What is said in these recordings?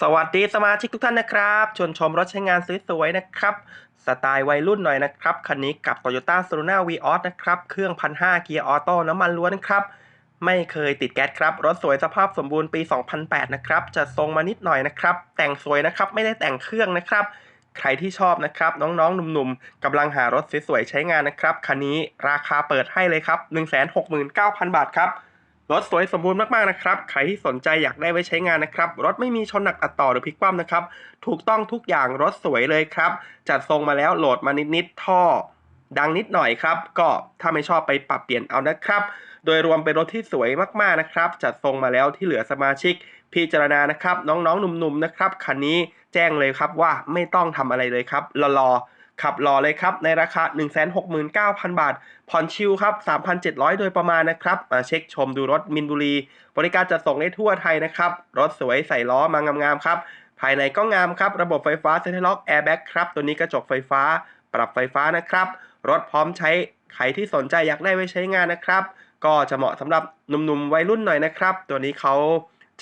สวัสดีสมาชิกทุกท่านนะครับชวนชมรถใช้งานสวยๆนะครับ สไตล์วัยรุ่นหน่อยนะครับ คันนี้กับ Toyota s u r u n a v i o s นะครับ เครื่อง 1,500 เกียร์ออโต้น้ำมันล้วนครับ ไม่เคยติดแก๊สครับ รถสวยสภาพสมบูรณ์ปี 2008 นะครับ จะทรงมานิดหน่อยนะครับ แต่งสวยนะครับ ไม่ได้แต่งเครื่องนะครับ ใครที่ชอบนะครับ น้องๆ หนุ่มๆกำลังหารถสวยๆใช้งานนะครับ คันนี้ราคาเปิดให้เลยครับ 169,000 บาทครับ รถสวยสมบูรณ์มากๆนะครับ ใครที่สนใจอยากได้ไว้ใช้งานนะครับ รถไม่มีชนหนักอัดต่อหรือพลิกคว่ำนะครับ ถูกต้องทุกอย่างรถสวยเลยครับ จัดทรงมาแล้วโหลดมานิดๆท่อ ดังนิดหน่อยครับ ก็ถ้าไม่ชอบไปปรับเปลี่ยนเอานะครับ โดยรวมเป็นรถที่สวยมากๆนะครับ จัดทรงมาแล้วที่เหลือสมาชิก พิจารณานะครับ น้องๆหนุ่มๆนะครับคันนี้แจ้งเลยครับว่าไม่ต้องทำอะไรเลยครับรอๆ ขับรอเลยครับในราคา 169,000 บาท ผ่อนชิลครับ 3,700 โดยประมาณนะครับ มาเช็คชมดูรถมินบุรี บริการจัดส่งได้ทั่วไทยนะครับ รถสวยใส่ล้อมางามๆครับ ภายในก็งามครับ ระบบไฟฟ้าเซ็นทรัลล็อกแอร์แบ็กครับ ตัวนี้กระจกไฟฟ้า ปรับไฟฟ้านะครับ รถพร้อมใช้ ใครที่สนใจอยากได้ไว้ใช้งานนะครับ ก็จะเหมาะสำหรับหนุ่มๆวัยรุ่นหน่อยนะครับ ตัวนี้เขา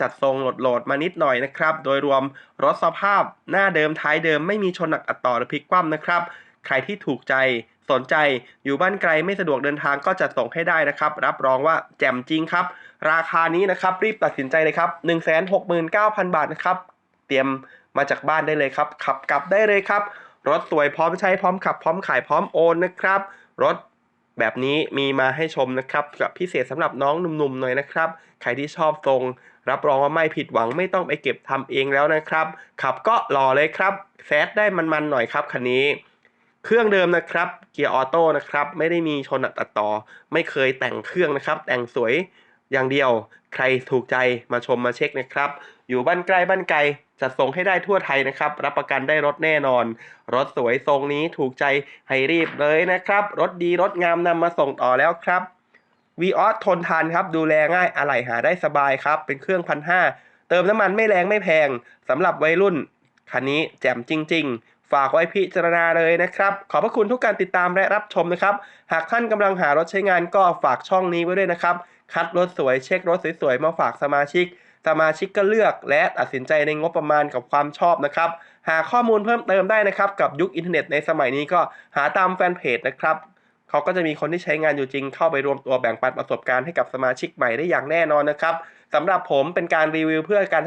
จัดทรงโหลดมานิดหน่อยนะครับ โดยรวมรถสภาพหน้าเดิมท้ายเดิมไม่มีชนหนักอัดต่อหรือพลิกคว่ำนะครับ ใครที่ถูกใจสนใจอยู่บ้านไกลไม่สะดวกเดินทางก็จัดส่งให้ได้นะครับ รับรองว่าแจ่มจริงครับ ราคานี้นะครับรีบตัดสินใจเลยครับ 169,000 บาทนะครับ เตรียมมาจากบ้านได้เลยครับ ขับกลับได้เลยครับ รถสวยพร้อมใช้พร้อมขับพร้อมขายพร้อมโอนนะครับ รถ แบบนี้มีมาให้ชมนะครับกับพิเศษสำหรับน้องหนุ่มๆหน่อยนะครับ ใครที่ชอบทรง รับรองว่าไม่ผิดหวังไม่ต้องไปเก็บทำเองแล้วนะครับ ขับก็หล่อเลยครับแซดได้มันๆหน่อยครับคันนี้ เครื่องเดิมนะครับเกียร์ออโต้นะครับไม่ได้มีชนตัดต่อ ไม่เคยแต่งเครื่องนะครับ แต่งสวย อย่างเดียว ใครถูกใจมาชมมาเช็คนะครับ อยู่บ้านใกล้บ้านไกลจัดส่งให้ได้ทั่วไทยนะครับ รับประกันได้รถแน่นอน รถสวยทรงนี้ถูกใจให้รีบเลยนะครับ รถดีรถงามนำมาส่งต่อแล้วครับวีออสทนทานครับ ดูแลง่ายอะไหล่หาได้สบายครับ เป็นเครื่องพันห้าเติมน้ำมันไม่แรงไม่แพงสำหรับวัยรุ่น คันนี้แจ่มจริง ๆ ฝากไว้พิจารณาเลยนะครับ ขอบพระคุณทุกการติดตามและรับชมนะครับ หากท่านกำลังหารถใช้งานก็ฝากช่องนี้ไว้ด้วยนะครับ คัดรถสวยเช็ครถสวยๆมาฝากสมาชิก สมาชิกก็เลือก และตัดสินใจในงบประมาณกับความชอบนะครับ หาข้อมูลเพิ่มเติมได้นะครับกับยุคอินเทอร์เน็ตในสมัยนี้ก็หาตามแฟนเพจนะครับเขาก็จะมีคนที่ใช้งานอยู่จริงเข้าไปรวมตัวแบ่งปันประสบการณ์ให้กับสมาชิกใหม่ได้อย่างแน่นอนนะครับสำหรับผมเป็นการรีวิวเพื่อการ